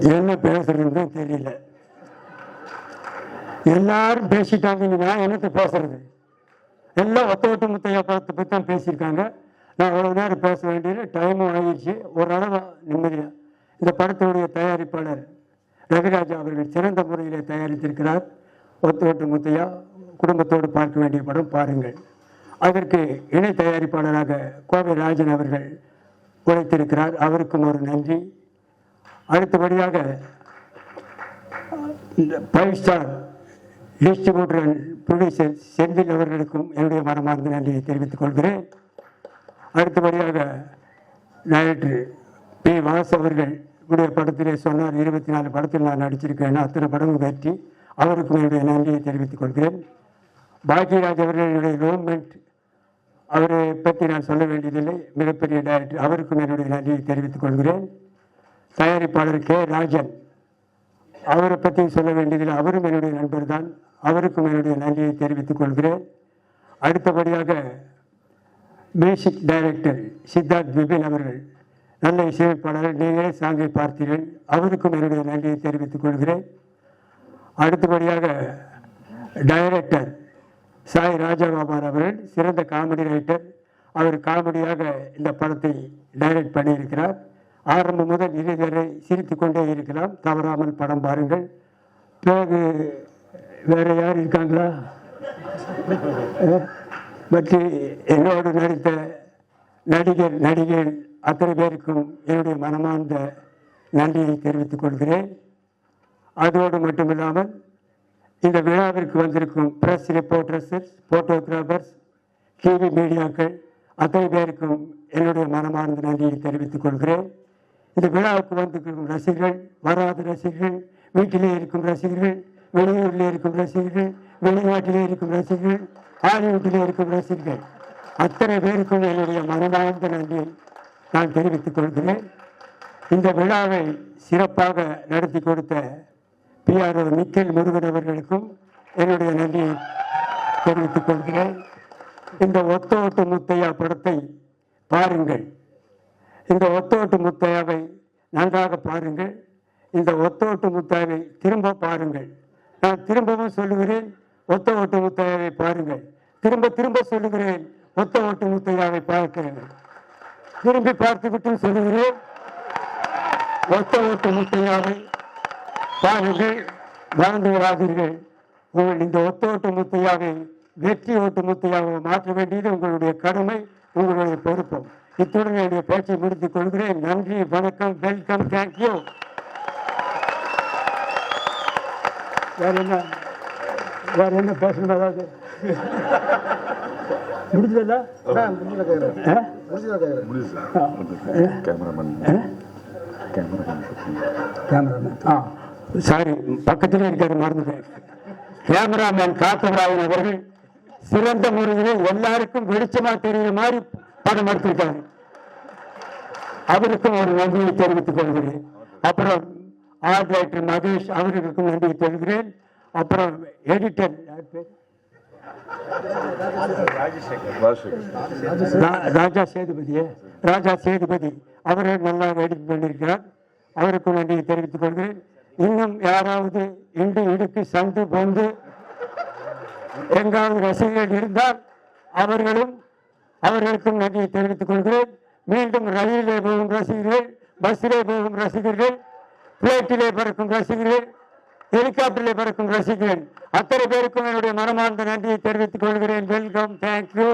என்ன பேசுறதுன்னு தெரியல. எல்லாரும் பேசிட்டாங்க நான் என்னத்தை பேசுறது? எல்லாம் ஒத்த ஒட்டு முத்தையா படத்தை பற்றி தான் பேசியிருக்காங்க. நான் அவ்வளோ நேரம் பேச வேண்டியது டைமும் ஆகிடுச்சு ஓரளவு நிம்மதியாக இந்த படத்தினுடைய தயாரிப்பாளர் ரவிராஜா அவர்கள் சிறந்த முறையிலே தயாரித்திருக்கிறார். ஒத்த ஒட்டு முத்தையா குடும்பத்தோடு பார்க்க வேண்டிய படம் பாருங்கள். அதற்கு இணை தயாரிப்பாளராக கோவை ராஜன் அவர்கள் உழைத்திருக்கிறார். அவருக்கும் ஒரு நன்றி. அடுத்தபடியாக இந்த five star distributor producer Senthil அவர்களுக்கும் என்னுடைய மனமார்ந்த நன்றியை தெரிவித்துக் கொள்கிறேன். அடுத்தபடியாக டைரக்டர் பி வாஸ் அவர்கள் உடைய படத்திலே சொன்னார் இருபத்தி நாலு படத்தில் நான் நடிச்சிருக்கேன் அத்தனை படமும் வெற்றி. அவருக்கும் என்னுடைய நன்றியை தெரிவித்துக் கொள்கிறேன். பாக்யராஜ் அவர்களுடைய கவர்மெண்ட் அவரை பற்றி நான் சொல்ல வேண்டியதில்லை. மிகப்பெரிய டைரக்டர் அவருக்கும் என்னுடைய நன்றியை தெரிவித்துக் கொள்கிறேன். தயாரிப்பாளர் கே. ராஜன். அவரை பற்றி சொல்ல வேண்டியதில் அவரும் என்னுடைய நண்பர் தான். அவருக்கும் என்னுடைய நன்றியை தெரிவித்துக் கொள்கிறேன். அடுத்தபடியாக மியூசிக் டைரக்டர் சித்தார்த் பிபின் அவர்கள். நல்ல இசையமைப்பாளர் நீங்களே சாங்கை பார்த்தீர்கள். அவருக்கும் என்னுடைய நன்றியை தெரிவித்துக் கொள்கிறேன். அடுத்தபடியாக டைரக்டர் சாய் ராஜகோபால் அவர்கள் சிறந்த காமெடி ரைட்டர். அவர் காமெடியாக இந்த படத்தை டைரக்ட் பண்ணியிருக்கிறார். ஆரம்பம் முதல் இறுதி வரை கொண்டே இருக்கலாம். தவறாமல் படம் பாருங்கள். பிறகு வேற யார் இருக்காங்களா? பற்றி என்னோடு நடித்த நடிகர் நடிகர் அத்தனை பேருக்கும் என்னுடைய மனமார்ந்த நன்றியை தெரிவித்துக் கொள்கிறேன். அதோடு மட்டுமில்லாமல் இந்த விழாவிற்கு வந்திருக்கும் பிரஸ் ரிப்போர்ட்டர்ஸ் போட்டோகிராஃபர்ஸ் டிவி மீடியாக்கள் அத்தனை பேருக்கும் என்னுடைய மனமார்ந்த நன்றியை தெரிவித்துக் கொள்கிறேன். இந்த விழாவுக்கு வந்திருக்கும் ரசிகர்கள் வராத ரசிகர்கள் வீட்டிலே இருக்கும் ரசிகர்கள் வெளியூரில் இருக்கும் ரசிகர்கள் வெளிநாட்டிலே இருக்கும் ரசிகர்கள் ஹாலிவுட்டிலே இருக்கும் ரசிகர்கள். அத்தனை பேருக்கும் என்னுடைய மனமார்ந்த நன்றியை நான் தெரிவித்துக் கொள்கிறேன். இந்த விழாவை சிறப்பாக நடத்தி கொடுத்த பிஆர்ஓ நிக்கல் முருகன் அவர்களுக்கும் என்னுடைய நன்றியை தெரிவித்துக் கொள்கிறேன். இந்த ஒத்த ஒட்டு முத்தையா படத்தை பாருங்கள். இந்த ஒத்தோட்டு முத்தையாவை நன்றாக பாருங்கள். இந்த ஒத்தோட்டு முத்தாவை திரும்ப பாருங்கள். நான் திரும்பவும் சொல்லுகிறேன் ஒத்த ஓட்டு முத்தையாவை பாருங்கள். திரும்ப திரும்ப சொல்லுகிறேன் ஒத்த ஓட்டு முத்தையாவை பார்க்கிறேன். திரும்பி பார்த்துவிட்டு சொல்லுகிறேன் ஒத்த ஓட்டு முத்தையாவை பாருங்கள் வாழ்ந்து வராதீர்கள் உங்கள் இந்த ஒத்த ஓட்டு முத்தையாவை வெற்றி ஓட்டு முத்தையாவை மாற்ற வேண்டியது உங்களுடைய கடமை உங்களுடைய பொறுப்பும் இத்துடன் என்னுடைய பேச்சை முடித்துக் கொள்கிறேன். நன்றி வணக்கம் வெல்கம் தேங்க்யூ வேற என்ன? வேற என்ன பேசணும் அதாவது? ஆ சாரி பக்கத்தில் இருக்கிற மறந்துட்டேன். கேமராமேன் காத்தவராயன் அவர்கள் சிறந்த முறையில் எல்லாருக்கும் வெளிச்சமா தெரியுற மாதிரி படம் எடுத்திருக்காரு அவருக்கும் ஒரு நன்றியை தெரிவித்துக் கொள்கிறேன். அப்புறம் ஆர்ட் ரைட்டர் மகேஷ் அவர்களுக்கும் நன்றியை தெரிவிக்கிறேன். அப்புறம் எடிட்டர் ராஜா சேதுபதியே. ராஜா சேதுபதி. அவர்கள் நல்லா எடிட் பண்ணியிருக்கிறார். அவருக்கும் நன்றியை தெரிவித்துக் கொள்கிறேன். இன்னும் யாராவது இண்டு இடுக்கு சந்து பொந்து எங்காவது ரசிகர்கள் இருந்தால் அவர்களும் அவர்களுக்கும் நன்றியை தெரிவித்துக் கொள்கிறேன். மீண்டும் ரயிலிலே போகும் ரசிகர்கள் பஸ்ஸிலே போகும் ரசிகர்கள் பிளேட்டிலே பறக்கும் ரசிகர்கள் ஹெலிகாப்டரிலே பறக்கும் ரசிகர்கள் அத்தனை பேருக்கும் என்னுடைய மனமார்ந்த நன்றியை தெரிவித்துக் கொள்கிறேன். Welcome thank you